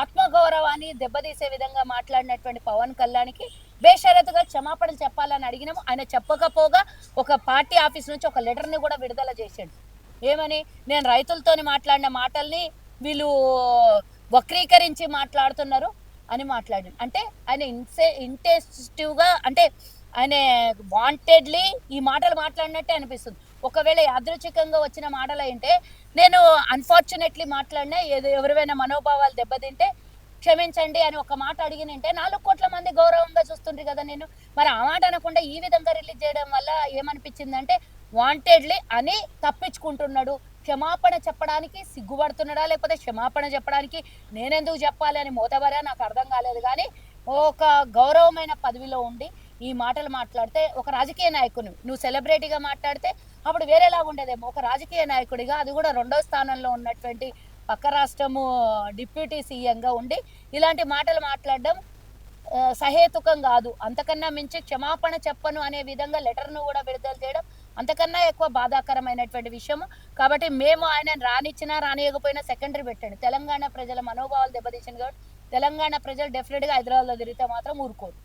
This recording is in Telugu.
ఆత్మగౌరవాన్ని దెబ్బతీసే విధంగా మాట్లాడినటువంటి పవన్ కళ్యాణ్కి బేషరతుగా క్షమాపణలు చెప్పాలని అడిగినాము ఆయన చెప్పకపోగా ఒక పార్టీ ఆఫీస్ నుంచి ఒక లెటర్ని కూడా విడుదల చేశాడు. ఏమని? నేను రైతులతోని మాట్లాడిన మాటల్ని వీళ్ళు వక్రీకరించి మాట్లాడుతున్నారు అని మాట్లాడాడు అంటే ఆయన ఇన్సే ఇంటెస్టివ్గా అంటే ఆయన వాంటెడ్లీ ఈ మాటలు మాట్లాడినట్టే అనిపిస్తుంది. ఒకవేళ యాదృచ్ఛికంగా వచ్చిన మాటలు అంటే నేను అన్ఫార్చునేట్లీ మాట్లాడినా ఏదో ఎవరివైనా మనోభావాలు దెబ్బతింటే క్షమించండి అని ఒక మాట అడిగినంటే నాలుగు కోట్ల మంది గౌరవంగా చూస్తుండ్రు కదా నేను. మరి ఆ మాట అనకుండా ఈ విధంగా రిలీజ్ చేయడం వల్ల ఏమనిపించిందంటే వాంటెడ్లీ అని తప్పించుకుంటున్నాడు. క్షమాపణ చెప్పడానికి సిగ్గుపడుతున్నాడా లేకపోతే క్షమాపణ చెప్పడానికి నేనెందుకు చెప్పాలి అని మోతబరా నాకు అర్థం కాలేదు. కానీ ఒక గౌరవమైన పదవిలో ఉండి ఈ మాటలు మాట్లాడితే ఒక రాజకీయ నాయకుని నువ్వు సెలబ్రిటీగా మాట్లాడితే అప్పుడు వేరేలాగా ఉండేదేమో. ఒక రాజకీయ నాయకుడిగా అది కూడా రెండో స్థానంలో ఉన్నటువంటి పక్క రాష్ట్రము డిప్యూటీ సీఎంగా ఉండి ఇలాంటి మాటలు మాట్లాడడం సహేతుకం కాదు. అంతకన్నా మించి క్షమాపణ చెప్పను అనే విధంగా లెటర్ను కూడా విడుదల చేయడం అంతకన్నా ఎక్కువ బాధాకరమైనటువంటి విషయము. కాబట్టి మేము ఆయన రానిచ్చినా రానియకపోయినా సెకండరీ పెట్టండి. తెలంగాణ ప్రజల మనోభావాలు దెబ్బతీసింది కాబట్టి తెలంగాణ ప్రజలు డెఫినెట్గా హైదరాబాద్లో తిరిగితే మాత్రం ఊరుకోరు.